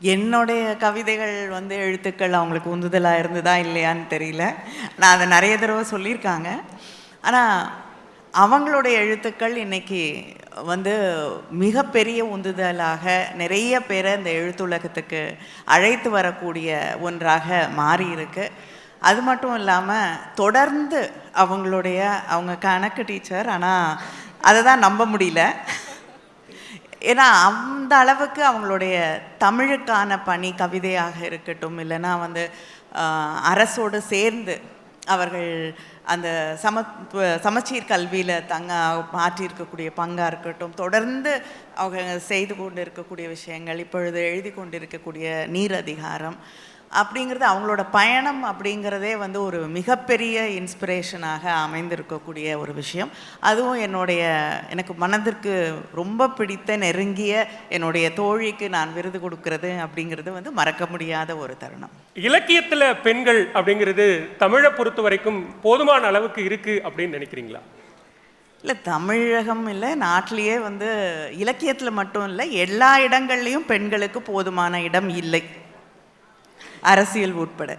என்னுடைய கவிதைகள் வந்து எழுத்துக்கள் அவங்களுக்கு உந்துதலாக இருந்ததா இல்லையான்னு தெரியல. நான் அதை நிறைய தடவை சொல்லியிருக்காங்க. ஆனால் அவங்களுடைய எழுத்துக்கள் இன்றைக்கி வந்து மிகப்பெரிய உந்துதலாக நிறைய பேரை இந்த எழுத்துலகத்துக்கு அழைத்து வரக்கூடிய ஒன்றாக மாறி இருக்கு அது மட்டும் இல்லாமல் தொடர்ந்து அவங்களுடைய அவங்க கணக்கு டீச்சர் ஆனால் அதை தான் நம்ப முடியல. ஏன்னா அந்த அளவுக்கு அவங்களுடைய தமிழுக்கான பணி கவிதையாக இருக்கட்டும் இல்லைன்னா வந்து அரசோடு சேர்ந்து அவர்கள் அந்த சம சமச்சீர் கல்வியில் தங்க மாற்றியிருக்கக்கூடிய பங்காக இருக்கட்டும் தொடர்ந்து அவங்க செய்து கொண்டு இருக்கக்கூடிய விஷயங்கள் இப்பொழுது எழுதி கொண்டு இருக்கக்கூடிய நீர் அதிகாரம் அப்படிங்கிறது அவங்களோட பயணம் அப்படிங்கிறதே வந்து ஒரு மிகப்பெரிய இன்ஸ்பிரேஷனாக அமைந்திருக்கக்கூடிய ஒரு விஷயம். அதுவும் என்னுடைய எனக்கு மனதிற்கு ரொம்ப பிடித்த நெருங்கிய என்னுடைய தோழிக்கு நான் விருது கொடுக்கறது அப்படிங்கிறது வந்து மறக்க முடியாத ஒரு தருணம். இலக்கியத்துல பெண்கள் அப்படிங்கிறது தமிழை பொறுத்த வரைக்கும் போதுமான அளவுக்கு இருக்கு அப்படின்னு நினைக்கிறீங்களா? இல்லை தமிழகம் இல்லை நாட்டிலேயே வந்து இலக்கியத்தில் மட்டும் இல்லை எல்லா இடங்கள்லையும் பெண்களுக்கு போதுமான இடம் இல்லை. அரசியல் உட்பட.